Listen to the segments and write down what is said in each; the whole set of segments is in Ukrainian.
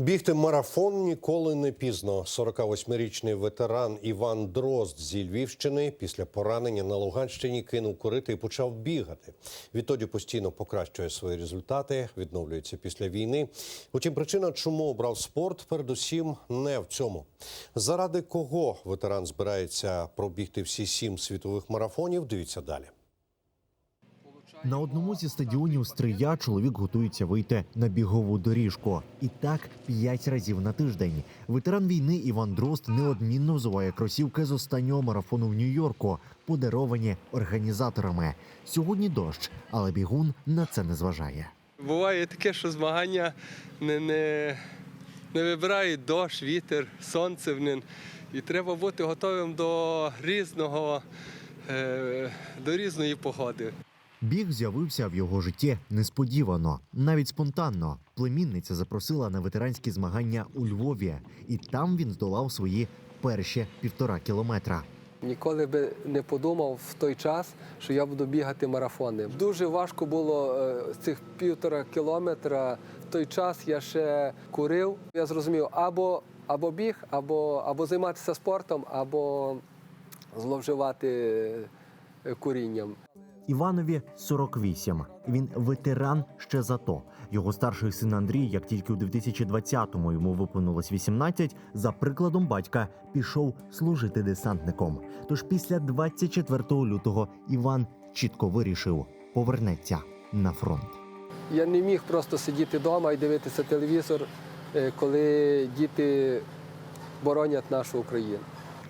Бігти марафон ніколи не пізно. 48-річний ветеран Іван Дрозд зі Львівщини після поранення на Луганщині кинув курити і почав бігати. Відтоді постійно покращує свої результати, відновлюється після війни. Утім, причина, чому обрав спорт, передусім не в цьому. Заради кого ветеран збирається пробігти всі сім світових марафонів? Дивіться далі. На одному зі стадіонів Стрия чоловік готується вийти на бігову доріжку. І так п'ять разів на тиждень. Ветеран війни Іван Дрозд неодмінно взуває кросівки з останнього марафону в Нью-Йорку, подаровані організаторами. Сьогодні дощ, але бігун на це не зважає. Буває таке, що змагання не, не, не вибирають дощ, вітер, сонце в ним. І треба бути готовим до різного, е, до різної погоди. Біг з'явився в його житті несподівано, навіть спонтанно. Племінниця запросила на ветеранські змагання у Львові, і там він здолав свої перші півтора кілометра. Ніколи би не подумав в той час, що я буду бігати марафони. Дуже важко було е, з цих півтора кілометра. В той час я ще курив. Я зрозумів, або, або біг, або, або займатися спортом, або зловживати е, курінням. Іванові 48. Він ветеран ще за то. Його старший син Андрій, як тільки у 2020-му йому виповнилось 18, за прикладом батька пішов служити десантником. Тож після 24 лютого Іван чітко вирішив повернеться на фронт. Я не міг просто сидіти вдома і дивитися телевізор, е, коли діти боронять нашу Україну.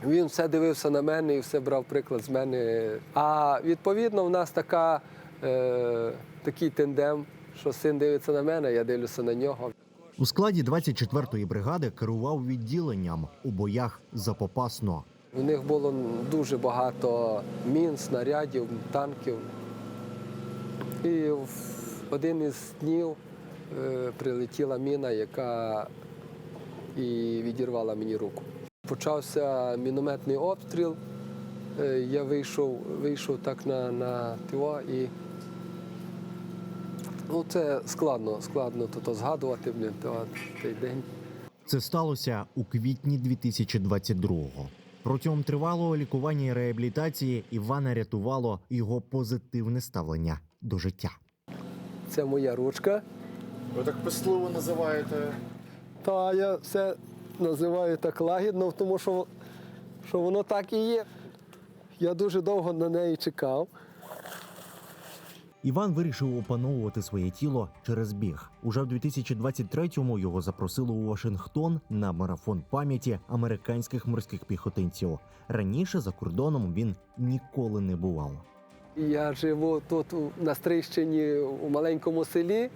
Він все дивився на мене і все брав приклад з мене. А відповідно, в нас така, е, такий тендем, що син дивиться на мене, я дивлюся на нього. У складі 24-ї бригади керував відділенням у боях за Попасно. У них було дуже багато мін, снарядів, танків. І в один із днів е, прилетіла міна, яка і відірвала мені руку. Почався мінометний обстріл. Е, Я вийшов, вийшов так на, на ТО і ну, це складно, складно то, то згадувати блін, то, той день. Це сталося у квітні 2022-го. Протягом тривалого лікування і реабілітації Івана рятувало його позитивне ставлення до життя. Це моя ручка. Ви так писливо називаєте. Та я все називаю так лагідно, тому що, що воно так і є. Я дуже довго на неї чекав. Іван вирішив опановувати своє тіло через біг. Уже в 2023-му його запросили у Вашингтон на марафон пам'яті американських морських піхотинців. Раніше за кордоном він ніколи не бував. Я живу тут на Стрийщині у маленькому селі.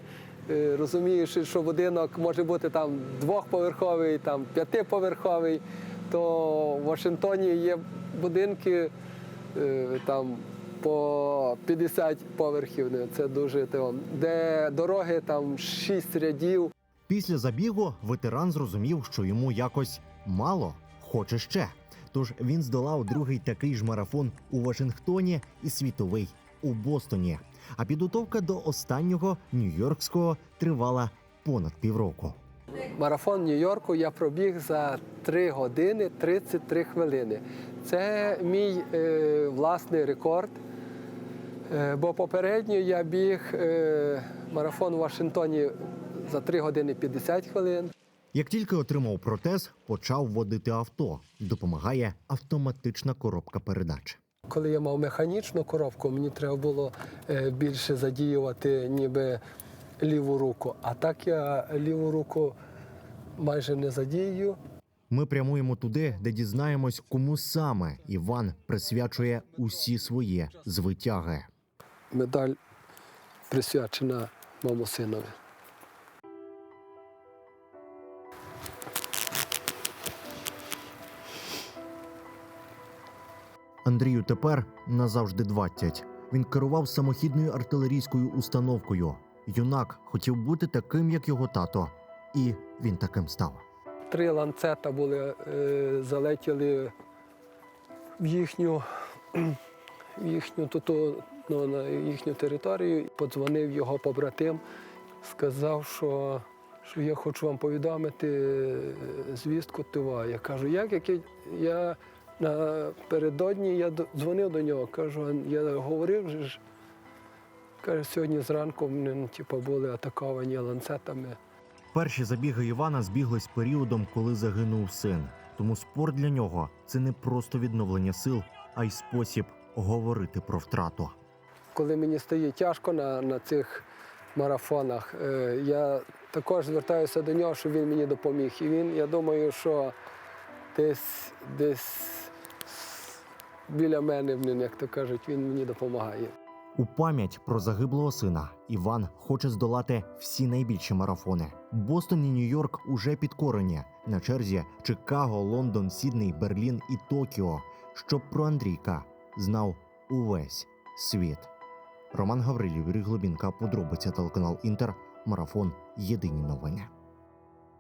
Е, Розуміючи, що будинок може бути там двохповерховий, там п'ятиповерховий, то в Вашингтоні є будинки е, там по 50 поверхів. Це дуже де дороги там шість рядів. Після забігу ветеран зрозумів, що йому якось мало, хоче ще. Тож він здолав другий такий ж марафон у Вашингтоні і світовий у Бостоні. А підготовка до останнього нью-йоркського тривала понад півроку. Марафон Нью-Йорку я пробіг за 3 години 33 хвилини. Це мій е, власний рекорд. Е, бо попередньо я біг е, марафон у Вашингтоні за 3 години 50 хвилин. Як тільки отримав протез, почав водити авто. Допомагає автоматична коробка передач. Коли я мав механічну коробку, мені треба було е, більше задіювати ніби ліву руку. А так я ліву руку майже не задію. Ми прямуємо туди, де дізнаємось, кому саме Іван присвячує усі свої звитяги. Медаль присвячена моєму Андрію тепер назавжди 20. Він керував самохідною артилерійською установкою. Юнак хотів бути таким, як його тато, і він таким став. Три ланцета були, е, залетіли в їхню, в їхню, ту, ну, на їхню територію. Подзвонив його побратим, сказав, що що я хочу вам повідомити е, звістку ТИВА. Я кажу, як, як я, я напередодні я дзвонив до нього, кажу, я говорив ж. Каже, сьогодні зранку вони ну, типу, були атаковані ланцетами. Перші забіги Івана збіглись періодом, коли загинув син. Тому спорт для нього це не просто відновлення сил, а й спосіб говорити про втрату. Коли мені стає тяжко на, на цих марафонах, е, я також звертаюся до нього, щоб він мені допоміг. І він, я думаю, що десь, десь біля мене, як то кажуть, він мені допомагає. У пам'ять про загиблого сина Іван хоче здолати всі найбільші марафони. Бостон і Нью-Йорк уже підкорені. На черзі Чикаго, Лондон, Сідней, Берлін і Токіо. Щоб про Андрійка знав увесь світ. Роман Гаврилів, Юрій Глобінка, подробиця телеканал Інтер, марафон. Єдині новини.